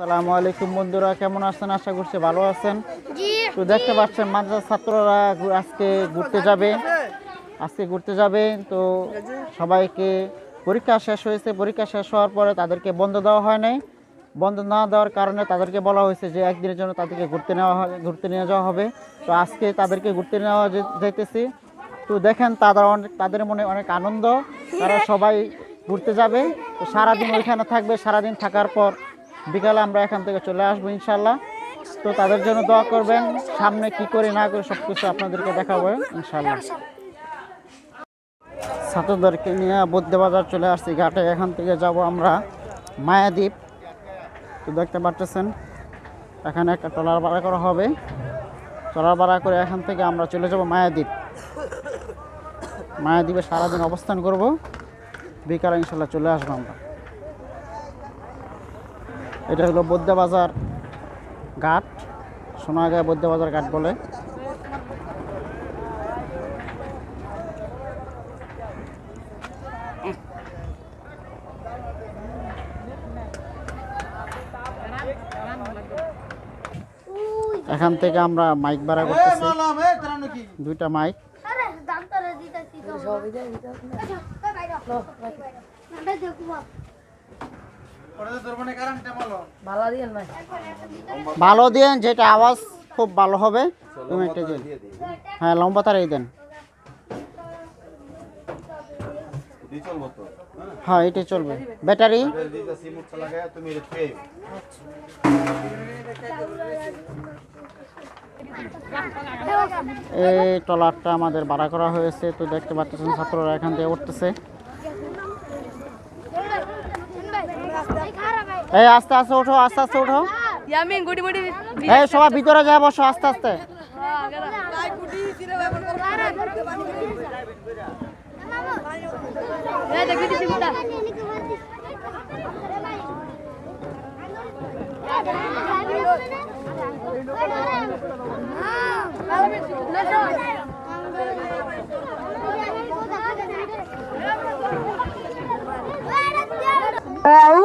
সালামু আলাইকুম বন্ধুরা কেমন আছেন? আশা করছি ভালো আছেন। তো দেখতে পাচ্ছেন মাদ্রাসা ছাত্ররা আজকে ঘুরতে যাবে। আজকে ঘুরতে যাবে। তো সবাইকে পরীক্ষা শেষ হয়েছে। পরীক্ষা শেষ হওয়ার পরে তাদেরকে বন্ধ দেওয়া হয় নাই। বন্ধ না দেওয়ার কারণে তাদেরকে বলা হয়েছে যে একদিনের জন্য তাদেরকে ঘুরতে নেওয়া হয় ঘুরতে নিয়ে যাওয়া হবে। তো আজকে তাদেরকে ঘুরতে নেওয়া যে- যাইতেছি তো দেখেন তাদের অনেক তাদের মনে অনেক আনন্দ। তারা সবাই ঘুরতে যাবে। তো সারাদিন ওইখানে থাকবে। সারাদিন থাকার পর বিকালে আমরা এখান থেকে চলে আসব ইনশাল্লাহ। তো তাদের জন্য দোয়া করবেন, সামনে কি করে না করে সব কিছু আপনাদেরকে দেখাবো ইনশাল্লাহ। ছাত্রদেরকে নিয়ে বৌদ্ধ বাজার চলে আসছি ঘাটে, এখান থেকে যাব আমরা মায়াদ্বীপ। তো দেখতে পাচ্ছেন এখানে একটা ট্রলার ভাড়া করা হবে। ট্রলার ভাড়া করে এখান থেকে আমরা চলে যাব মায়াদ্বীপ। মায়াদ্বীপে সারাদিন অবস্থান করব, বিকালে ইনশাল্লাহ চলে আসব আমরা। এটা হলো বৌদ্ধ বাজার ঘাট সোনাগাঁ বৌদ্ধ বাজার ঘাট বলে এখান থেকে আমরা মাইক ভাড়া করতেছি দুইটা মাইক দাম তো রে দিতেছি তো সব দিতে দিতে না দেখো ভালো দিন যেটা আওয়াজ খুব ভালো হবে তুমি একটা দিন। হ্যাঁ লম্বা তারাই দেন। তো হ্যাঁ? এটাই চলবে। ব্যাটারি? এটা এই ট্রলারটা আমাদের ভাড়া করা হয়েছে তো দেখতে পাচ্ছেন ছাত্ররা এখান থেকে উঠতেছে। এই আস্তে আস্তে ওঠো আস্তে আস্তে ওঠো। ইয়ামিন গুটি গুটি এই সবাই ভিতরে যায় বসো আস্তে আস্তে। এই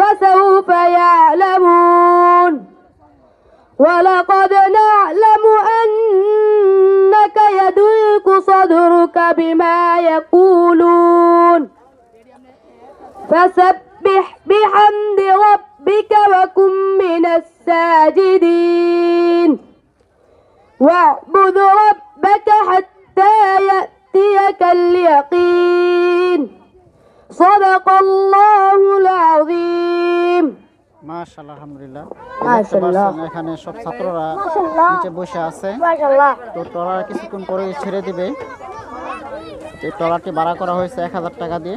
فسوف يعلمون. ولقد نعلم أنك يضيق صدرك بما يقولون. فسبح بحمد ربك وكن من الساجدين. واعبد ربك حتى يأتيك اليقين. صدق الله العظيم. মাশাআল্লাহ আলহামদুলিল্লাহ। এখানে সব ছাত্ররা নিচে বসে আছে। তো ট্রলার কিছুক্ষণ পরে ছেড়ে দিবে। এই ট্রলারটি ভাড়া করা হয়েছে এক হাজার টাকা দিয়ে।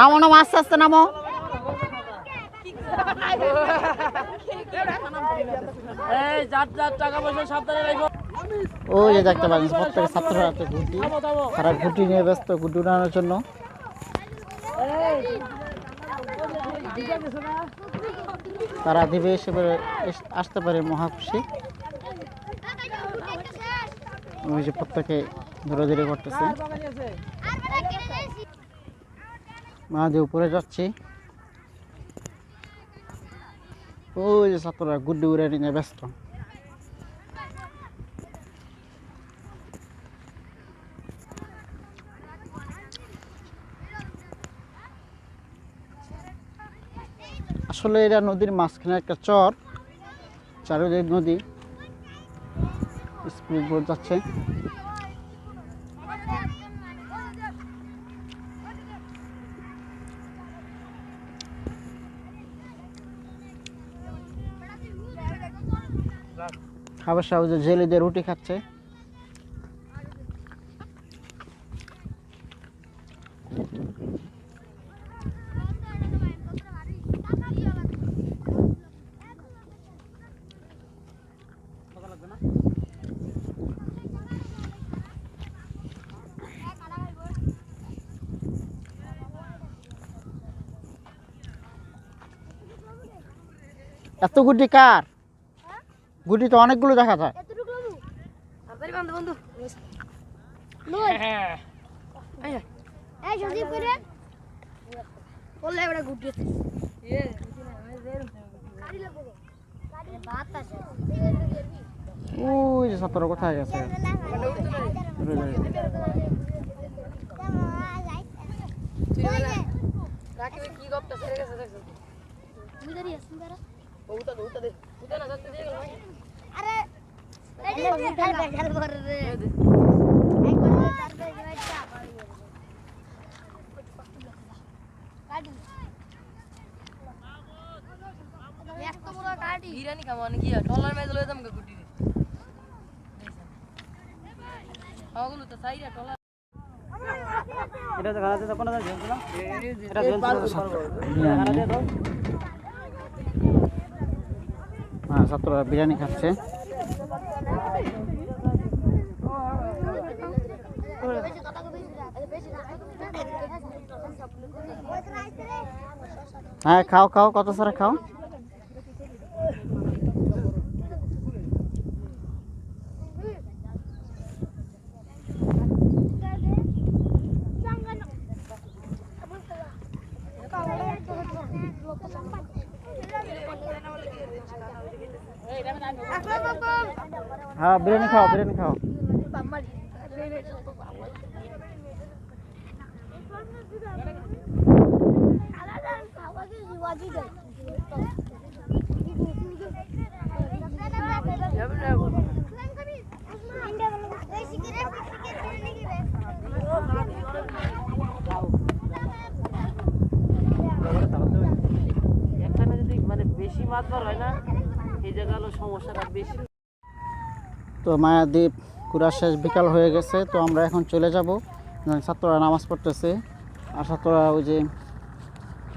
নামো নামো আস্তে আস্তে নামো। ওই যে দেখতে পাচ্ছেন প্রত্যেক ছাত্ররা একটা ঘুটি তারা ঘুটি নিয়ে ব্যস্ত ঘুটি উড়ানোর জন্য। তারা দিবে এসে আসতে পারে মহা খুশি। ওই যে প্রত্যেকে ধরে ধরে করতেছে মাঝে উপরে যাচ্ছি। ওই যে ছাত্ররা গুড্ডি উড়ে নিয়ে ব্যস্ত। আসলে এটা নদীর মাঝখানে একটা চর, চারিদিক নদী। স্পিড বোট যাচ্ছে। খাবার সাহায্যে জেলেদের রুটি খাচ্ছে। এত গুটি কার? গুটি তো অনেকগুলো দেখা যায়। হ্যাঁ। ওই যে ছাত্র কোথায় গেছে? কি গপ্তা ছেড়ে গেছে দেখছ? উতা দে উতা দে উতা না যাচ্ছে দিয়ে গেল ভাই আরে এই যে দেখাল দেখাল করে রে একবার তারপরে যে একটা কাটি এত বড় কাটি বিরিয়ানি খাবো মানে কি টলার মেজ লয়ে যাম গুটি রে ওগুলো তো সাইরা টলার এটা তো খারাপ কোন দাঁড়িয়ে ছিল এটা হ্যাঁ ছাত্ররা বিরিয়ানি খাচ্ছে। হ্যাঁ খাও খাও কত সারা খাও? বিরিয়ানি খাও বিরিয়ানি খাও। এখানে যদি মানে বেশি মাছ ধর হয় না, এই জায়গা হলো সমস্যাটা বেশি। তো মায়াদ্বীপ ঘুরা শেষ বিকাল হয়ে গেছে, তো আমরা এখন চলে যাব। ছাত্ররা নামাজ পড়তেছে, আর ছাত্ররা ওই যে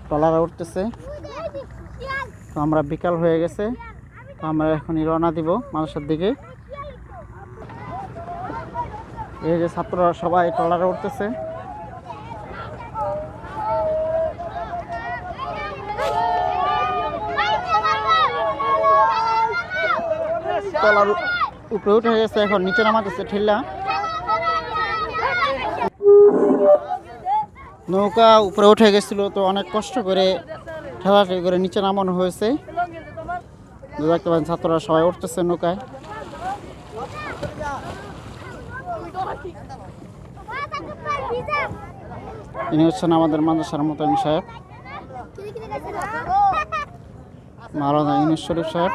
টলারা উঠতেছে। তো আমরা বিকাল হয়ে গেছে, তো আমরা এখনই রওনা দিব মানুষের দিকে। এই যে ছাত্ররা সবাই টলারে উঠতেছে। টলার উপরে উঠে গেছে, এখন নিচে নামাতেছে, ঠেলা। নৌকা উপরে উঠে গেছিল, তো অনেক কষ্ট করে ঠেলাঠেলি করে নিচে নামানো হয়েছে। দেখতে পাচ্ছেন ছাত্ররা সবাই উঠতেছে নৌকায়। ইনি হচ্ছেন আমাদের মাদ্রাসার মোতায়েন সাহেব। মাওলানা ইউনুস শরীফ সাহেব।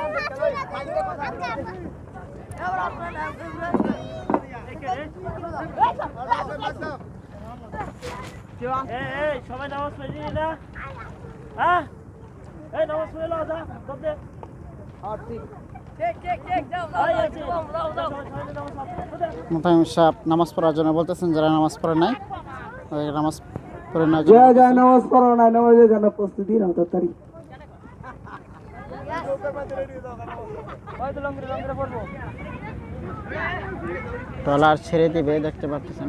সবাই নামাজ পড়ি না হ্যাঁ? এই নামাজ পড়ে দে। সাহেব পড়ার জন্য বলতেছেন যারা নামাজ পড়ে নাই নামাজ পড়ে না নামাজ পড়ো না নামাজের জন্য প্রস্তুতি নাও তাড়াতাড়ি। ট্রলার ছেড়ে দিবে দেখতে পাচ্ছেন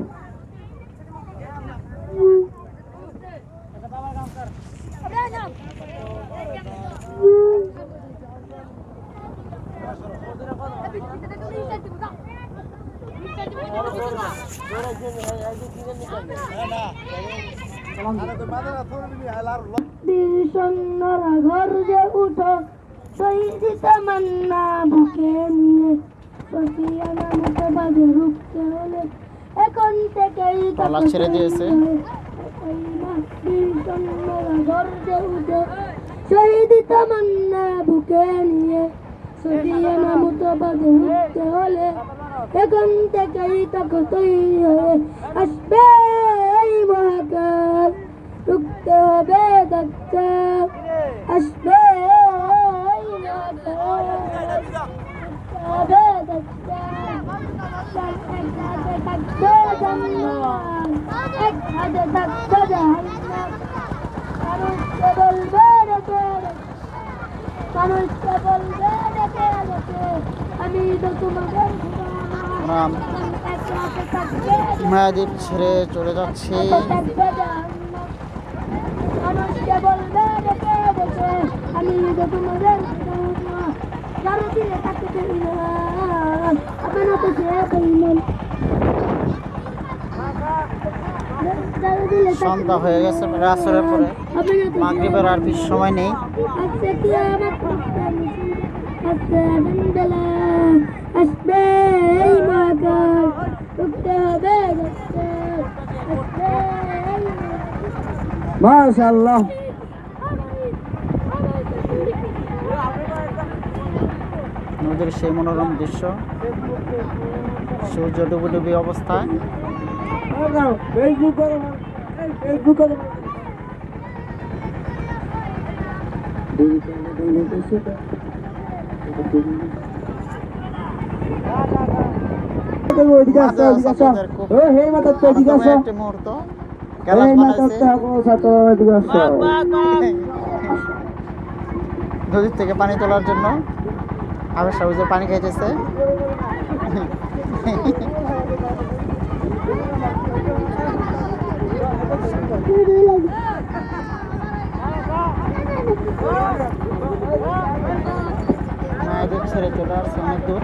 সন্ন্যরা ঘর যে উঠো শহীদ তামান্না বুকে নিয়ে সফিয়ানা মুখে বাঁধে রুখতে হলে এখন থেকেই পালা ছেড়ে দিয়েছে। ঘর যে উঠো শহীদ তামান্না বুকে নিয়ে সফিয়ানা মুখে বাঁধে রুখতে হলে এখন থেকেই তখন তৈরি হয়ে আসবে এই মহাকাল রুখতে হবে ডাক্তার আসবে এই মহাকাল রুখতে হবে ডাক্তার এক হাতে থাকবে জান্নাত মানুষকে বলবে রেখে মানুষকে বলবে রেখে রেখে আমি তো তোমাদের মায়াদ্বীপ ছেড়ে চলে যাচ্ছে। মানুষকে বলবে ডেকে ডেকে আমি তো তোমাদের কারও দিলে থাকতে চাই না আপনার তো সে সন্ধ্যা হয়ে গেছে আসরের পরে। মাগরিবের আর বেশি সময় নেই। নদীর সেই মনোরম দৃশ্য সূর্য ডুবুডুবি ডুবি অবস্থায়। নদীর থেকে পানি তোলার জন্য। আবার সবুজের পানি খাইতেছে। মায়েদের ছেড়ে চলে আসছে অনেক দূর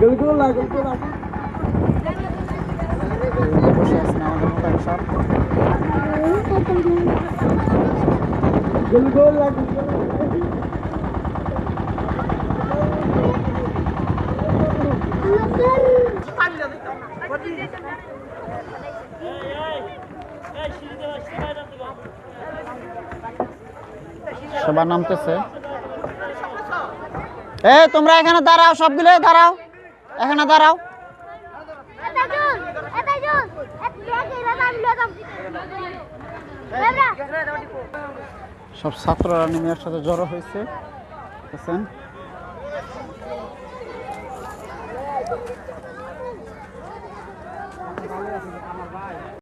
বিলকুল না বিলকুল না বসে আছেন আমাদের মোটামুটি সব বিলকুল না সবার নামতেছে এ, তোমরা এখানে দাঁড়াও, সবগুলো দাঁড়াও। এখানে দাঁড়াও। সব ছাত্ররা নেমে একসাথে জড়ো হয়েছে।